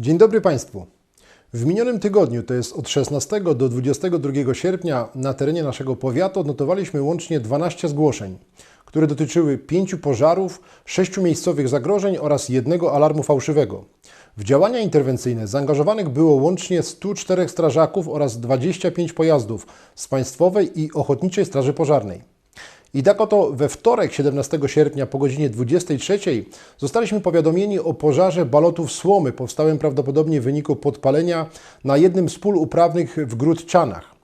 Dzień dobry Państwu. W minionym tygodniu, to jest od 16 do 22 sierpnia, na terenie naszego powiatu odnotowaliśmy łącznie 12 zgłoszeń, które dotyczyły pięciu pożarów, sześciu miejscowych zagrożeń oraz jednego alarmu fałszywego. W działania interwencyjne zaangażowanych było łącznie 104 strażaków oraz 25 pojazdów z Państwowej i Ochotniczej Straży Pożarnej. I tak oto we wtorek 17 sierpnia po godzinie 23 zostaliśmy powiadomieni o pożarze balotów słomy powstałym prawdopodobnie w wyniku podpalenia na jednym z pól uprawnych w Gródczanach.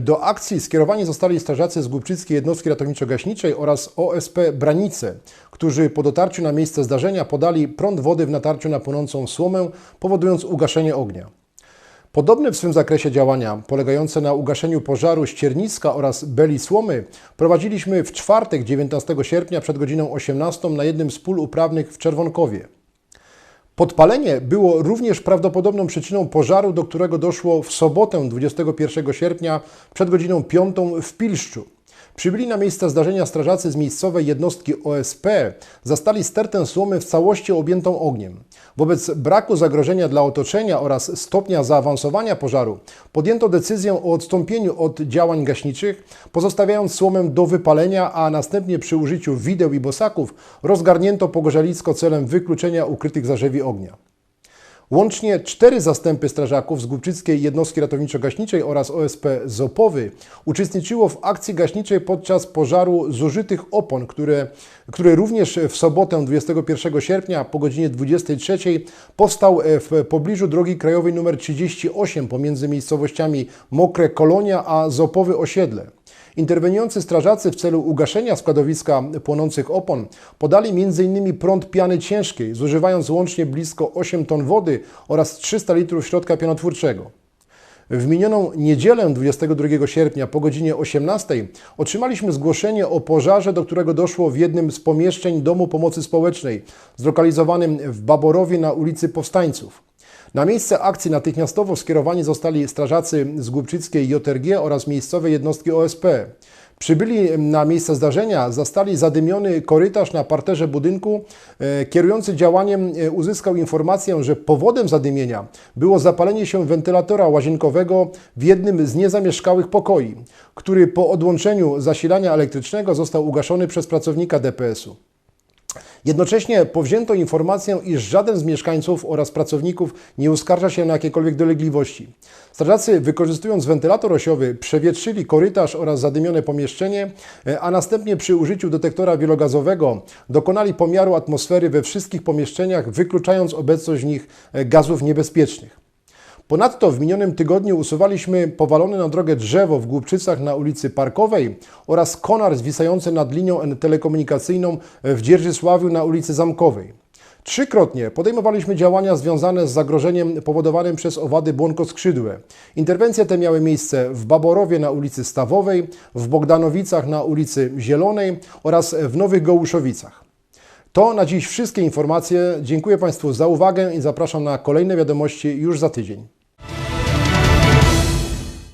Do akcji skierowani zostali strażacy z Głubczyckiej Jednostki Ratowniczo-Gaśniczej oraz OSP Branice, którzy po dotarciu na miejsce zdarzenia podali prąd wody w natarciu na płonącą słomę, powodując ugaszenie ognia. Podobne w swym zakresie działania, polegające na ugaszeniu pożaru ścierniska oraz beli słomy, prowadziliśmy w czwartek 19 sierpnia przed godziną 18 na jednym z pól uprawnych w Czerwonkowie. Podpalenie było również prawdopodobną przyczyną pożaru, do którego doszło w sobotę 21 sierpnia przed godziną 5 w Pilszczu. Przybyli na miejsce zdarzenia strażacy z miejscowej jednostki OSP zastali stertę słomy w całości objętą ogniem. Wobec braku zagrożenia dla otoczenia oraz stopnia zaawansowania pożaru podjęto decyzję o odstąpieniu od działań gaśniczych, pozostawiając słomę do wypalenia, a następnie przy użyciu wideł i bosaków rozgarnięto pogorzelisko celem wykluczenia ukrytych zarzewi ognia. Łącznie cztery zastępy strażaków z Głubczyckiej Jednostki Ratowniczo-Gaśniczej oraz OSP Zopowy uczestniczyło w akcji gaśniczej podczas pożaru zużytych opon, które, który również w sobotę 21 sierpnia po godzinie 23 powstał w pobliżu drogi krajowej nr 38 pomiędzy miejscowościami Mokre Kolonia a Zopowy Osiedle. Interweniujący strażacy w celu ugaszenia składowiska płonących opon podali m.in. prąd piany ciężkiej, zużywając łącznie blisko 8 ton wody oraz 300 litrów środka pianotwórczego. W minioną niedzielę 22 sierpnia po godzinie 18 otrzymaliśmy zgłoszenie o pożarze, do którego doszło w jednym z pomieszczeń Domu Pomocy Społecznej, zlokalizowanym w Baborowie na ulicy Powstańców. Na miejsce akcji natychmiastowo skierowani zostali strażacy z Głubczyckiej JRG oraz miejscowej jednostki OSP. Przybyli na miejsce zdarzenia, zastali zadymiony korytarz na parterze budynku. E, Kierujący działaniem e, uzyskał informację, że powodem zadymienia było zapalenie się wentylatora łazienkowego w jednym z niezamieszkałych pokoi, który po odłączeniu zasilania elektrycznego został ugaszony przez pracownika DPS-u. Jednocześnie powzięto informację, iż żaden z mieszkańców oraz pracowników nie uskarża się na jakiekolwiek dolegliwości. Strażacy, wykorzystując wentylator osiowy, przewietrzyli korytarz oraz zadymione pomieszczenie, e, a następnie przy użyciu detektora wielogazowego dokonali pomiaru atmosfery we wszystkich pomieszczeniach, wykluczając obecność w nich e, gazów niebezpiecznych. Ponadto w minionym tygodniu usuwaliśmy powalone na drogę drzewo w Głubczycach na ulicy Parkowej oraz konar zwisający nad linią telekomunikacyjną w Dzierżysławiu na ulicy Zamkowej. Trzykrotnie podejmowaliśmy działania związane z zagrożeniem powodowanym przez owady błonkoskrzydłe. Interwencje te miały miejsce w Baborowie na ulicy Stawowej, w Bogdanowicach na ulicy Zielonej oraz w Nowych Gołuszowicach. To na dziś wszystkie informacje. Dziękuję Państwu za uwagę i zapraszam na kolejne wiadomości już za tydzień.